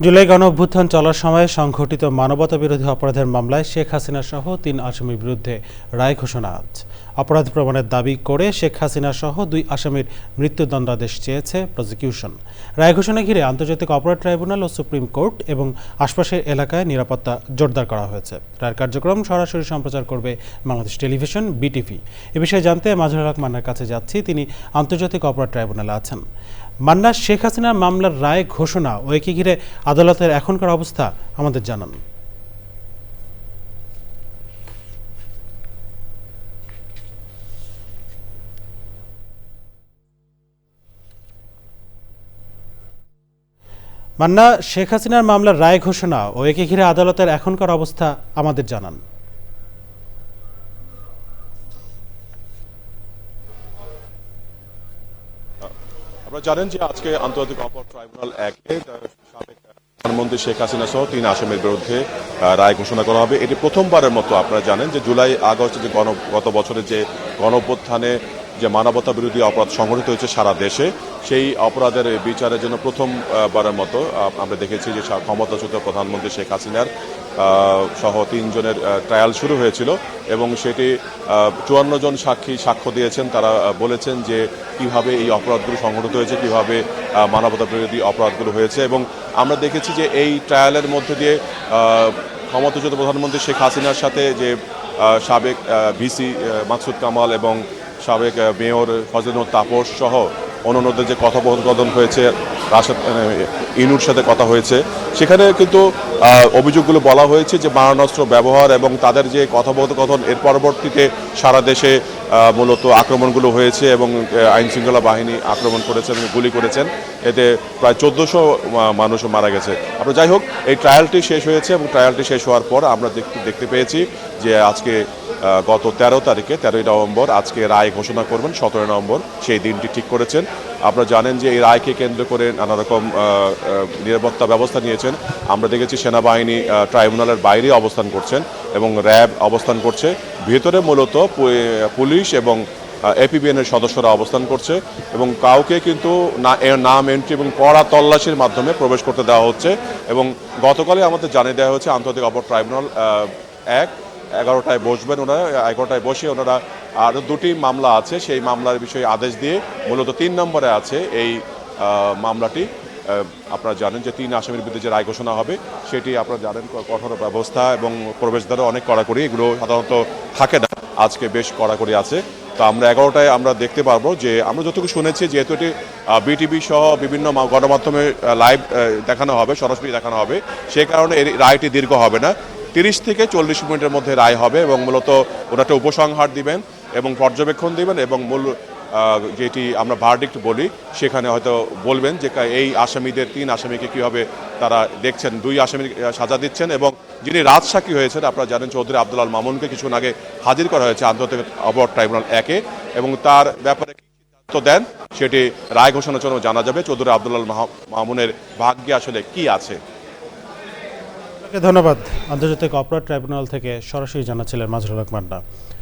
জুলাই গণ অভ্যুত্থান চলার সময় সংঘটিত মানবতা বিরোধী অপরাধের মামলায় শেখ হাসিনা সহ তিন আসামির বিরুদ্ধে রায় ঘোষণা আজ। অপরাধ প্রমাণের দাবি করে শেখ হাসিনা সহ দুই আসামির মৃত্যুদণ্ডাদেশ চেয়েছে প্রসিকিউশন। রায় ঘোষণা ঘিরে আন্তর্জাতিক অপরাধ ট্রাইব্যুনাল ও সুপ্রিম কোর্ট এবং আশপাশের এলাকায় নিরাপত্তা জোরদার করা হয়েছে। রায়ের কার্যক্রম সরাসরি সম্প্রচার করবে বাংলাদেশ টেলিভিশন, বিটিভি। এ বিষয়ে জানতে মাজহারুল হক মান্নার কাছে যাচ্ছি। তিনি আন্তর্জাতিক অপরাধ ট্রাইব্যুনালে আছেন। মান্না শেখ হাসিনার মামলার রায় ঘোষণা ও একে ঘিরে আদালতের এখনকার অবস্থা আমাদের জানান। মান্না শেখ হাসিনার মামলার রায় ঘোষণা ও একে ঘিরে আদালতের এখনকার অবস্থা আমাদের জানান। আপনারা জানেন যে আজকে আন্তর্জাতিক অপরাধ ট্রাইব্যুনাল একে সাবেক প্রধানমন্ত্রী শেখ হাসিনা সহ তিন আসামির বিরুদ্ধে রায় ঘোষণা করা হবে। এটি প্রথমবারের মতো আপনারা জানেন যে জুলাই আগস্ট যে গণ, গত বছরের যে গণঅভ্যুত্থানে যে মানবতা বিরোধী অপরাধ সংঘটিত হয়েছে সারা দেশে, সেই অপরাধের বিচারের জন্য প্রথমবারের মতো আমরা দেখেছি যে ক্ষমতাচ্যুত প্রধানমন্ত্রী শেখ হাসিনার সহ তিনজনের ট্রায়াল শুরু হয়েছিল এবং সেটি চুয়ান্ন জন সাক্ষী সাক্ষ্য দিয়েছেন। তারা বলেছেন যে কীভাবে এই অপরাধগুলো সংঘটিত হয়েছে, কীভাবে মানবতা বিরোধী অপরাধগুলো হয়েছে এবং আমরা দেখেছি যে এই ট্রায়ালের মধ্যে দিয়ে ক্ষমতাচ্যুত প্রধানমন্ত্রী শেখ হাসিনার সাথে যে সাবেক ভিসি মাকসুদ কামাল এবং সাবেক মেয়র ফজলুর তাপস সহ অন্যান্যদের যে কথোপকথন হয়েছে, রাশেদ সাথে ইনুর সাথে কথা হয়েছে, সেখানে কিন্তু অভিযোগগুলো বলা হয়েছে যে মারণাস্ত্র ব্যবহার এবং তাদের যে কথোপকথন এর পরবর্তীতে সারা দেশে মূলত আক্রমণগুলো হয়েছে এবং আইনশৃঙ্খলা বাহিনী আক্রমণ করেছেন গুলি করেছেন। এতে প্রায় চোদ্দোশো মানুষ মারা গেছে। আপনার যাই হোক, এই ট্রায়ালটি শেষ হয়েছে এবং ট্রায়ালটি শেষ হওয়ার পর আমরা দেখতে পেয়েছি যে আজকে গত তেরো তারিখে, তেরোই নভেম্বর আজকে রায় ঘোষণা করবেন, সতেরোই নভেম্বর সেই দিনটি ঠিক করেছেন। আপনারা জানেন যে এই রায়কে কেন্দ্র করে নানা রকম নিরাপত্তা ব্যবস্থা নিয়েছেন। আমরা দেখেছি সেনাবাহিনী ট্রাইব্যুনালের বাইরে অবস্থান করছেন। এবং র্যাব অবস্থান করছে। ভেতরে মূলত পুলিশ এবং এপিবিএন এর সদস্যরা অবস্থান করছে এবং কাউকে কিন্তু না নাম এন্ট্রি এবং কড়া তল্লাশির মাধ্যমে প্রবেশ করতে দেওয়া হচ্ছে এবং গতকালই আমাদের জানিয়ে দেওয়া হয়েছে আন্তর্জাতিক অপর ট্রাইব্যুনাল এক, এগারোটায় বসবেন ওনারা এগারোটায় বসে ওনারা আরও দুটি মামলা আছে। সেই মামলার বিষয়ে আদেশ দিয়ে মূলত তিন নম্বরে আছে এই মামলাটি। আপনারা জানেন যে তিন আসামির বিরুদ্ধে যে রায় ঘোষণা হবে, সেটি আপনারা জানেন কঠোর ব্যবস্থা এবং প্রবেশদ্বারও অনেক কড়াকড়ি, এগুলো সাধারণত থাকে না। আজকে বেশ কড়াকড়ি আছে। তো আমরা এগারোটায় আমরা দেখতে পারব যে, আমরা যতটুকু শুনেছি যেহেতু এটি বিটিভি সহ বিভিন্ন গণমাধ্যমে লাইভ দেখানো হবে, সরাসরি দেখানো হবে। সেই কারণে এই রায়টি দীর্ঘ হবে না। তিরিশ থেকে চল্লিশ মিনিটের মধ্যে রায় হবে এবং মূলত ওটা একটা উপসংহার দিবেন এবং পর্যবেক্ষণ দিবেন এবং মূল যেটি আমরা ভার্ডিক্ট বলি, সেখানে হয়তো বলবেন যে এই আসামিদের তিন আসামিকে কীভাবে তারা দেখছেন? দুই আসামি সাজা দিচ্ছেন এবং যিনি রাজসাক্ষী হয়েছেন, আপনারা জানেন চৌধুরী আব্দুল আল মামুনকে কিছুক্ষণ আগে হাজির করা হয়েছে আন্তর্জাতিক অপরাধ ট্রাইব্যুনাল একে এবং তার ব্যাপারে সিদ্ধান্ত দেন, সেটি রায় ঘোষণার জন্য জানা যাবে। চৌধুরী আল মামুনের ভাগ্যে আসলে কি আছে? ধন্যবাদ। আন্তর্জাতিক অপরাধ ট্রাইব্যুনাল থেকে সরাসরি জানাচ্ছিলেন মাজহারুল হক মান্না।